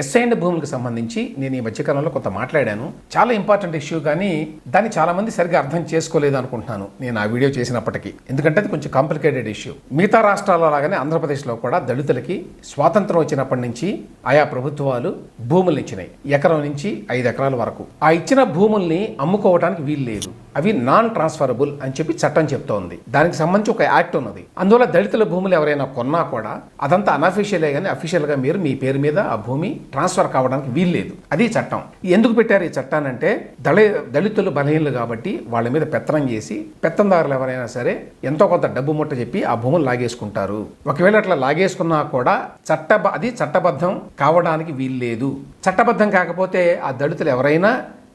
ఎస్ఐండ్ భూములకు సంబంధించి నేను ఈ మధ్యకాలంలో కొంత మాట్లాడాను. చాలా ఇంపార్టెంట్ ఇష్యూ కానీ దాన్ని చాలా మంది సరిగ్గా అర్థం చేసుకోలేదు అనుకుంటున్నాను నేను ఆ వీడియో చేసినప్పటికీ. ఎందుకంటే అది కొంచెం కాంప్లికేటెడ్ ఇష్యూ మిగతా రాష్ట్రాల్లో లాగానే ఆంధ్రప్రదేశ్లో కూడా దళితులకి స్వాతంత్రం వచ్చినప్పటి నుంచి ఆయా ప్రభుత్వాలు భూములు ఇచ్చినాయి. ఎకరం నుంచి ఐదు ఎకరాల వరకు. ఆ ఇచ్చిన భూముల్ని అమ్ముకోవడానికి వీలు లేదు. అవి నాన్ ట్రాన్స్ఫరబుల్ అని చెప్పి చట్టం చెప్తోంది. దానికి సంబంధించి ఒక యాక్ట్ ఉన్నది. అందువల్ల దళితుల భూములు ఎవరైనా కొన్నా కూడా అదంతా అనఫీషియలే కానీ అఫీషియల్గా మీరు మీ పేరు మీద ఆ భూమి ట్రాన్స్ఫర్ కావడానికి వీలు లేదు అది చట్టం. ఎందుకు పెట్టారు ఈ చట్టానంటే దళి దళితులు బలహీనలు కాబట్టి వాళ్ళ మీద పెత్తనం చేసి పెత్తందారులు ఎవరైనా సరే ఎంతో కొంత డబ్బు ముట్ట చెప్పి ఆ భూములు లాగేసుకుంటారు. ఒకవేళ అట్లా లాగేసుకున్నా కూడా చట్ట అది చట్టబద్ధం కావడానికి వీలు లేదు చట్టబద్ధం కాకపోతే ఆ దళితులు ఎవరైనా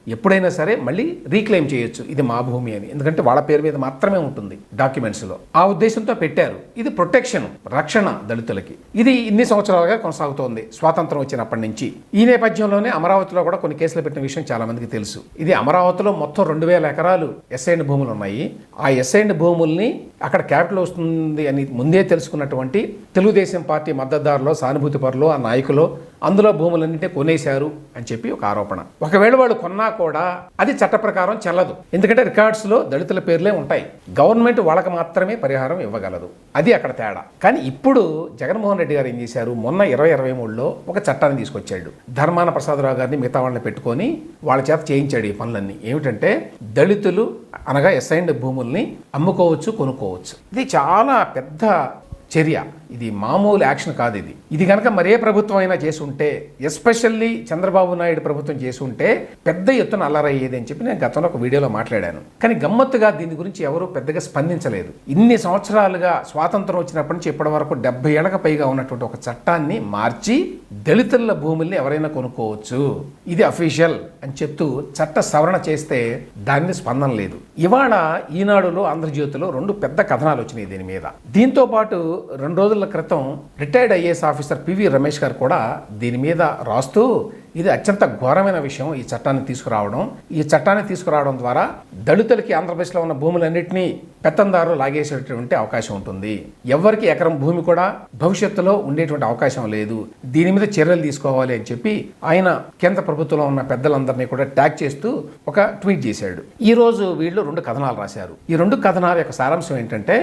ఎప్పుడైనా సరే మళ్ళీ రీక్లెయిమ్ చేయొచ్చు. ఇది మా భూమి అని. ఎందుకంటే వాళ్ళ పేరు మీద మాత్రమే ఉంటుంది డాక్యుమెంట్స్లో. ఆ ఉద్దేశంతో పెట్టారు. ఇది ప్రొటెక్షన్ రక్షణ దళితులకి. ఇది ఇన్ని సంవత్సరాలుగా కొనసాగుతోంది. స్వాతంత్రం వచ్చినప్పటి నుంచి. ఈ నేపథ్యంలోనే అమరావతిలో కూడా కొన్ని కేసులు పెట్టిన విషయం చాలా మందికి తెలుసు. ఇది అమరావతిలో మొత్తం రెండు వేల ఎకరాలు ఎస్ఐండ్ భూములు ఉన్నాయి. ఆ ఎస్ఐండ్ భూముల్ని అక్కడ క్యాపిటల్ వస్తుంది అని ముందే తెలుసుకున్నటువంటి తెలుగుదేశం పార్టీ మద్దతుదారులో సానుభూతి పరులు ఆ నాయకులు అందులో భూములన్నింటినీ కొనేశారు అని చెప్పి ఒక ఆరోపణ. ఒకవేళ వాళ్ళు కొన్నా కూడా అది చట్ట ప్రకారం చెల్లదు. ఎందుకంటే రికార్డ్స్లో దళితుల పేర్లే ఉంటాయి. గవర్నమెంట్ వాళ్ళకి మాత్రమే పరిహారం ఇవ్వగలదు. అది అక్కడ తేడా. కానీ ఇప్పుడు జగన్మోహన్ రెడ్డి గారు ఏం చేశారు? మొన్న ఇరవై ఇరవై మూడులో ఒక చట్టాన్ని తీసుకొచ్చాడు. ధర్మాన ప్రసాదరావు గారిని మిగతా వాళ్ళని పెట్టుకొని వాళ్ళ చేత చేయించాడు ఈ పనులన్నీ. ఏమిటంటే దళితులు అనగా ఎస్ఐండ్ భూముల్ని అమ్ముకోవచ్చు కొనుక్కోవచ్చు. ఇది చాలా పెద్ద చర్య. ఇది మామూలు యాక్షన్ కాదు ఇది. ఇది కనుక మరే ప్రభుత్వం అయినా చేసి ఉంటే ఎస్పెషల్లీ చంద్రబాబు నాయుడు ప్రభుత్వం చేసి ఉంటే పెద్ద ఎత్తున అల్లరయ్యేది అని చెప్పి నేను గతంలో ఒక వీడియోలో మాట్లాడాను. కానీ గమ్మత్తుగా దీని గురించి ఎవరు పెద్దగా స్పందించలేదు. ఇన్ని సంవత్సరాలుగా స్వాతంత్రం వచ్చినప్పటి నుంచి ఇప్పటి వరకు డెబ్బై ఏళ్ళకు పైగా ఉన్నటువంటి ఒక చట్టాన్ని మార్చి దళితుల భూముల్ని ఎవరైనా కొనుక్కోవచ్చు. ఇది అఫీషియల్ అని చెప్తూ చట్ట సవరణ చేస్తే దాన్ని స్పందన లేదు. ఇవాళ ఈనాడులో ఆంధ్రజ్యోతిలో రెండు పెద్ద కథనాలు వచ్చినాయి దీని మీద. దీంతో పాటు రెండు రోజుల క్రితం retired IAS officer PV Ramesh garu కూడా దీని మీద రాస్తూ ఇది అత్యంత ఘోరమైన విషయం ఈ చట్టాన్ని తీసుకురావడం. ఈ చట్టాన్ని తీసుకురావడం ద్వారా దళితులకి ఆంధ్రప్రదేశ్లో ఉన్న భూములన్నింటినీ పెత్తందారు లాగేసేటటువంటి అవకాశం ఉంటుంది. ఎవరికి ఎకరం భూమి కూడా భవిష్యత్తులో ఉండేటువంటి అవకాశం లేదు. దీని మీద చర్యలు తీసుకోవాలి అని చెప్పి ఆయన కేంద్ర ప్రభుత్వంలో ఉన్న పెద్దలందరినీ కూడా ట్యాగ్ చేస్తూ ఒక ట్వీట్ చేశాడు. ఈ రోజు వీళ్ళు రెండు కథనాలు రాశారు. ఈ రెండు కథనాల యొక్క సారాంశం ఏంటంటే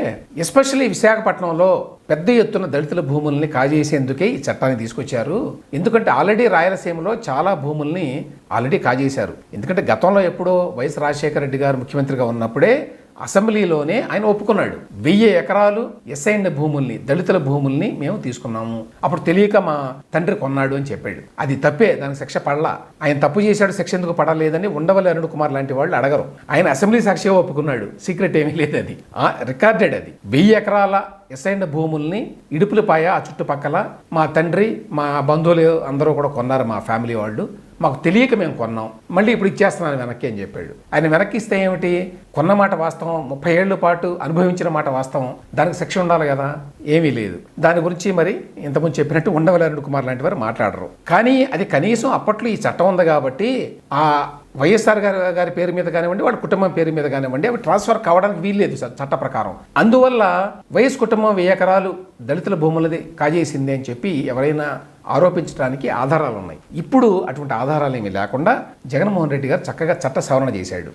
ఎస్పెషల్లీ విశాఖపట్నంలో పెద్ద ఎత్తున దళితుల భూముల్ని కాజేసేందుకే ఈ చట్టాన్ని తీసుకొచ్చారు. ఎందుకంటే ఆల్రెడీ రాయలసీమలో చాలా భూముల్ని ఆల్రెడీ కాజేశారు. ఎందుకంటే గతంలో ఎప్పుడో వైఎస్ రాజశేఖర రెడ్డి గారు ముఖ్యమంత్రిగా ఉన్నప్పుడే అసెంబ్లీలోనే ఆయన ఒప్పుకున్నాడు. వెయ్యి ఎకరాలు ఎస్ఐండ్ భూముల్ని దళితుల భూముల్ని మేము తీసుకున్నాము. అప్పుడు తెలియక మా తండ్రి కొన్నాడు అని చెప్పాడు. అది తప్పే దానికి శిక్ష పడలా. ఆయన తప్పు చేశాడు శిక్ష ఎందుకు పడలేదని ఉండవల్లి అరుణ్ కుమార్ లాంటి వాళ్ళు అడగరు. ఆయన అసెంబ్లీ సాక్షిగా ఒప్పుకున్నాడు. సీక్రెట్ ఏమీ లేదు అది రికార్డెడ్ అది. వెయ్యి ఎకరాల ఎస్ఐండ్ భూముల్ని ఇడుపులపాయ ఆ చుట్టుపక్కల మా తండ్రి మా బంధువులు అందరూ కూడా కొన్నారు మా ఫ్యామిలీ వాళ్ళు. మాకు తెలియక మేము కొన్నాం. మళ్ళీ ఇప్పుడు ఇచ్చేస్తున్నాను వెనక్కి అని చెప్పాడు. ఆయన వెనక్కి ఇస్తే ఏమిటి? కొన్న మాట వాస్తవం ముప్పై ఏళ్ళ పాటు అనుభవించిన మాట వాస్తవం. దానికి శిక్ష ఉండాలి కదా? ఏమీ లేదు. దాని గురించి మరి ఇంతకుముందు చెప్పినట్టు ఉండవలరుణ్ అరుణ్ కుమార్ లాంటి వారు మాట్లాడరు. కానీ అది కనీసం అప్పట్లో ఈ చట్టం ఉంది కాబట్టి ఆ వైఎస్ఆర్ గారి గారి పేరు మీద కానివ్వండి వాడి కుటుంబం పేరు మీద కానివ్వండి అవి ట్రాన్స్ఫర్ కావడానికి వీల్లేదు చ- చట్ట ప్రకారం. అందువల్ల వైఎస్ కుటుంబం వెయ్యి ఎకరాలు దళితుల భూములది కాజేసింది అని చెప్పి ఎవరైనా ఆరోపించడానికి ఆధారాలు ఉన్నాయి. ఇప్పుడు అటువంటి ఆధారాలు ఏమీ లేకుండా జగన్మోహన్ రెడ్డి గారు చక్కగా చట్ట సవరణ చేశాడు.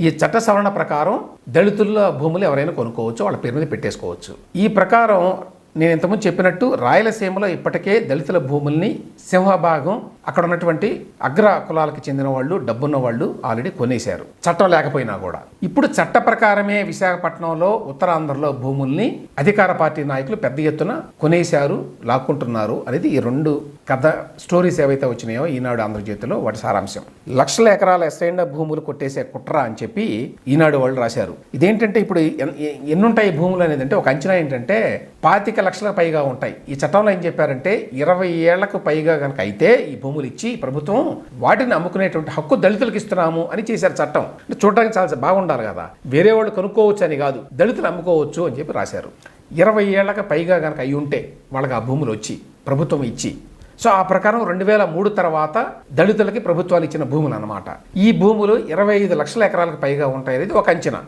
ఈ చట్ట సవరణ ప్రకారం దళితుల భూములు ఎవరైనా కొనుక్కోవచ్చు వాళ్ళ పేరు మీద పెట్టేసుకోవచ్చు. ఈ ప్రకారం నేను ఇంతకుముందు చెప్పినట్టు రాయలసీమలో ఇప్పటికే దళితుల భూముల్ని సింహభాగం అక్కడ ఉన్నటువంటి అగ్ర కులాలకు చెందిన వాళ్ళు డబ్బున్న వాళ్ళు ఆల్రెడీ కొనేశారు. చట్టం లేకపోయినా కూడా. ఇప్పుడు చట్ట ప్రకారమే విశాఖపట్నంలో ఉత్తరాంధ్రలో భూముల్ని అధికార పార్టీ నాయకులు పెద్ద ఎత్తున కొనేశారు లాక్కుంటున్నారు అనేది ఈ రెండు కథ స్టోరీస్ ఏవైతే వచ్చినాయో ఈనాడు ఆంధ్రజ్యోతిలో వాటి సారాంశం. లక్షల ఎకరాల ఎస్ఐండ భూములు కొట్టేసే కుట్ర అని చెప్పి ఈనాడు వాళ్ళు రాశారు. ఇదేంటంటే ఇప్పుడు ఎన్- ఎన్నుంటాయి ఈ భూములు అనేది అంటే ఒక అంచనా ఏంటంటే పాతిక లక్షలకు పైగా ఉంటాయి. ఈ చట్టంలో ఏం చెప్పారంటే ఇరవై ఏళ్ళకు పైగా కనుక అయితే ఈ భూములు ఇచ్చి ప్రభుత్వం వాటిని అమ్ముకునేటువంటి హక్కు దళితులకు ఇస్తున్నాము అని చేశారు చట్టం. చూడడానికి చాలా బాగుండాలి కదా. వేరే వాళ్ళు కొనుక్కోవచ్చు అని కాదు దళితులు అమ్ముకోవచ్చు అని చెప్పి రాశారు. ఇరవై ఏళ్ళకు పైగా కనుక అయి ఉంటే వాళ్ళకి ఆ భూములు వచ్చి ప్రభుత్వం ఇచ్చి సో ఆ ప్రకారం రెండు వేల మూడు తర్వాత దళితులకి ప్రభుత్వాలు ఇచ్చిన భూములు అనమాట ఈ భూములు ఇరవై ఐదు లక్షల ఎకరాలకు పైగా ఉంటాయి అనేది ఒక అంచనా.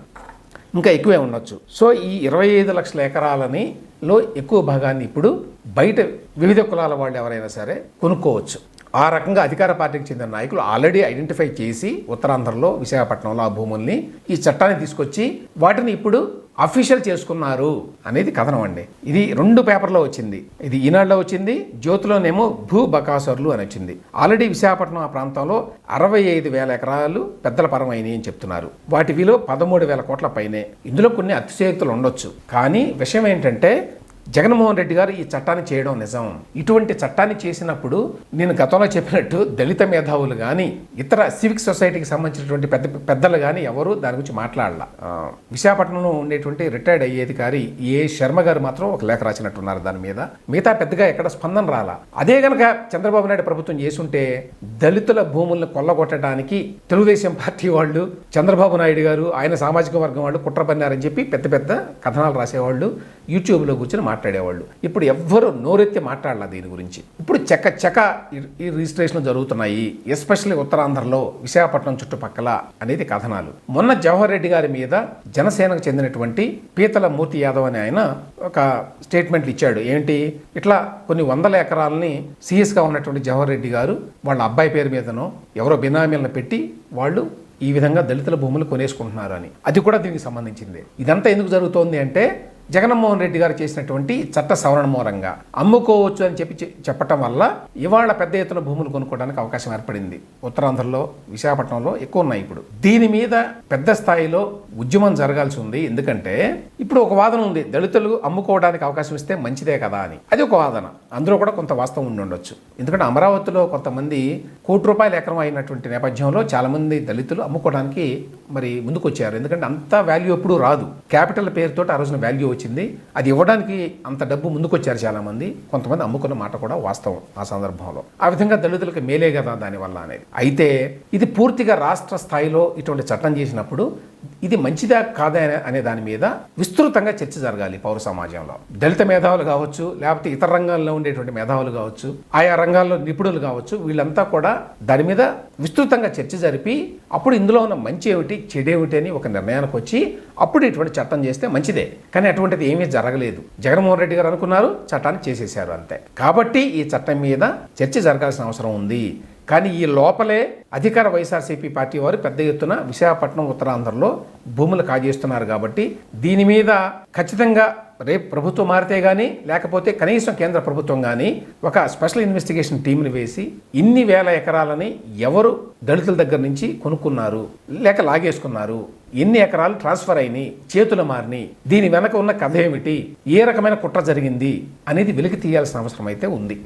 ఇంకా ఎక్కువే ఉండొచ్చు. సో ఈ ఇరవై ఐదు లక్షల ఎకరాలని లో ఎక్కువ భాగాన్ని ఇప్పుడు బయట వివిధ కులాల వాళ్ళు ఎవరైనా సరే కొనుక్కోవచ్చు. ఆ రకంగా అధికార పార్టీకి చెందిన నాయకులు ఆల్రెడీ ఐడెంటిఫై చేసి ఉత్తరాంధ్రలో విశాఖపట్నంలో ఆ భూముల్ని ఈ చట్టాన్ని తీసుకొచ్చి వాటిని ఇప్పుడు అఫీషియల్ చేసుకున్నారు అనేది కథనం అండి. ఇది రెండు పేపర్లో వచ్చింది. ఇది ఈనాడులో వచ్చింది జ్యోతిలోనేమో భూ బకాసర్లు అని వచ్చింది. ఆల్రెడీ విశాఖపట్నం ఆ ప్రాంతంలో అరవై ఐదు వేల ఎకరాలు పెద్దల పరమైనవి అని చెప్తున్నారు. వాటి విలువ పదమూడు వేల కోట్ల పైనే. ఇందులో కొన్ని అతిశయోక్తులు ఉండొచ్చు. కానీ విషయం ఏంటంటే జగన్మోహన్ రెడ్డి గారు ఈ చట్టాన్ని చేయడం నిజం. ఇటువంటి చట్టాన్ని చేసినప్పుడు నేను గతంలో చెప్పినట్టు దళిత మేధావులు కానీ ఇతర సివిక్ సొసైటీకి సంబంధించినటువంటి పెద్ద పెద్దలు కానీ ఎవరు దాని గురించి మాట్లాడాల. విశాఖపట్నంలో ఉండేటువంటి రిటైర్డ్ అయ్యే అధికారి ఏ శర్మ గారు మాత్రం ఒక లేఖ రాసినట్టున్నారు దాని మీద. మిగతా పెద్దగా ఎక్కడ స్పందన రాలా. అదే గనక చంద్రబాబు నాయుడు ప్రభుత్వం చేసుంటే దళితుల భూములను కొల్లగొట్టడానికి తెలుగుదేశం పార్టీ వాళ్ళు చంద్రబాబు నాయుడు గారు ఆయన సామాజిక వర్గం వాళ్ళు కుట్ర పన్నారని చెప్పి పెద్ద పెద్ద కథనాలు రాసేవాళ్ళు. యూట్యూబ్లో కూర్చొని మాట్లాడేవాళ్ళు. ఇప్పుడు ఎవ్వరు నోరెత్తి మాట్లాడాల దీని గురించి. ఇప్పుడు చెక్క చెక ఈ- రిజిస్ట్రేషన్లు జరుగుతున్నాయి. ఎస్పెషల్లీ ఉత్తరాంధ్రలో విశాఖపట్నం చుట్టుపక్కల అనేది కథనాలు. మొన్న జవహర్ రెడ్డి గారి మీద జనసేనకు చెందినటువంటి పీతల మూర్తి యాదవ్ అని ఆయన ఒక స్టేట్మెంట్లు ఇచ్చాడు. ఏంటి? ఇట్లా కొన్ని వందల ఎకరాలని సీఎస్గా ఉన్నటువంటి జవహర్ రెడ్డి గారు వాళ్ళ అబ్బాయి పేరు మీదనో ఎవరో బినామీలను పెట్టి వాళ్ళు ఈ విధంగా దళితుల భూములు కొనేసుకుంటున్నారు అని. అది కూడా దీనికి సంబంధించింది. ఇదంతా ఎందుకు జరుగుతోంది అంటే జగన్మోహన్ రెడ్డి గారు చేసినటువంటి చట్ట సవరణ మూలంగా అమ్ముకోవచ్చు అని చెప్పి చెప్పటం వల్ల ఇవాళ పెద్ద ఎత్తున భూములు కొనుక్కోవడానికి అవకాశం ఏర్పడింది. ఉత్తరాంధ్రలో విశాఖపట్నంలో ఎక్కువ ఉన్నాయి ఇప్పుడు. దీని మీద పెద్ద స్థాయిలో ఉద్యమం జరగాల్సి ఉంది. ఎందుకంటే ఇప్పుడు ఒక వాదన ఉంది. దళితులు అమ్ముకోవడానికి అవకాశం ఇస్తే మంచిదే కదా అని. అది ఒక వాదన. అందులో కూడా కొంత వాస్తవం ఉండి ఉండొచ్చు. ఎందుకంటే అమరావతిలో కొంతమంది కోటి రూపాయల ఎకరం అయినటువంటి నేపథ్యంలో చాలామంది దళితులు అమ్ముకోవడానికి మరి ముందుకొచ్చారు. ఎందుకంటే అంత వాల్యూ ఎప్పుడూ రాదు. క్యాపిటల్ పేరుతో ఆ రోజున వాల్యూ వచ్చింది. అది ఇవ్వడానికి అంత డబ్బు ముందుకొచ్చారు చాలామంది. చాలా మంది కొంతమంది అమ్ముకున్న మాట కూడా వాస్తవం ఆ సందర్భంలో. ఆ విధంగా దళితులకు మేలే కదా దానివల్ల అనేది. అయితే ఇది పూర్తిగా రాష్ట్ర స్థాయిలో ఇటువంటి చట్టం చేసినప్పుడు ఇది మంచిదా కాదా అనే- అనే దాని మీద విస్తృతంగా చర్చ జరగాలి పౌర సమాజంలో. దళిత మేధావులు కావచ్చు లేకపోతే ఇతర రంగాల్లో ఉండేటువంటి మేధావులు కావచ్చు ఆయా రంగాల్లో నిపుణులు కావచ్చు వీళ్ళంతా కూడా దాని మీద విస్తృతంగా చర్చ జరిపి అప్పుడు ఇందులో ఉన్న మంచి ఏమిటి చెడేమిటి అని ఒక నిర్ణయానికి వచ్చి అప్పుడు ఇటువంటి చట్టం చేస్తే మంచిదే. కానీ అటువంటిది ఏమీ జరగలేదు. జగన్మోహన్ రెడ్డి గారు అనుకున్నారు చట్టాన్ని చేసేశారు అంతే. కాబట్టి ఈ చట్టం మీద చర్చ జరగాల్సిన అవసరం ఉంది. కానీ ఈ లోపలే అధికార వైఎస్ఆర్సీపీ పార్టీ వారు పెద్ద ఎత్తున విశాఖపట్నం ఉత్తరాంధ్రలో భూములు కాజేస్తున్నారు కాబట్టి దీని మీద ఖచ్చితంగా రేపు ప్రభుత్వం మారితే కానీ లేకపోతే కనీసం కేంద్ర ప్రభుత్వం కానీ ఒక స్పెషల్ ఇన్వెస్టిగేషన్ టీంని వేసి ఇన్ని వేల ఎకరాలని ఎవరు దళితుల దగ్గర నుంచి కొనుక్కున్నారు లేక లాగేసుకున్నారు ఎన్ని ఎకరాలు ట్రాన్స్ఫర్ అయినాయి చేతులు మారినాయి దీని వెనక ఉన్న కథ ఏమిటి ఏ రకమైన కుట్ర జరిగింది అనేది వెలికి తీయాల్సిన అవసరం అయితే ఉంది.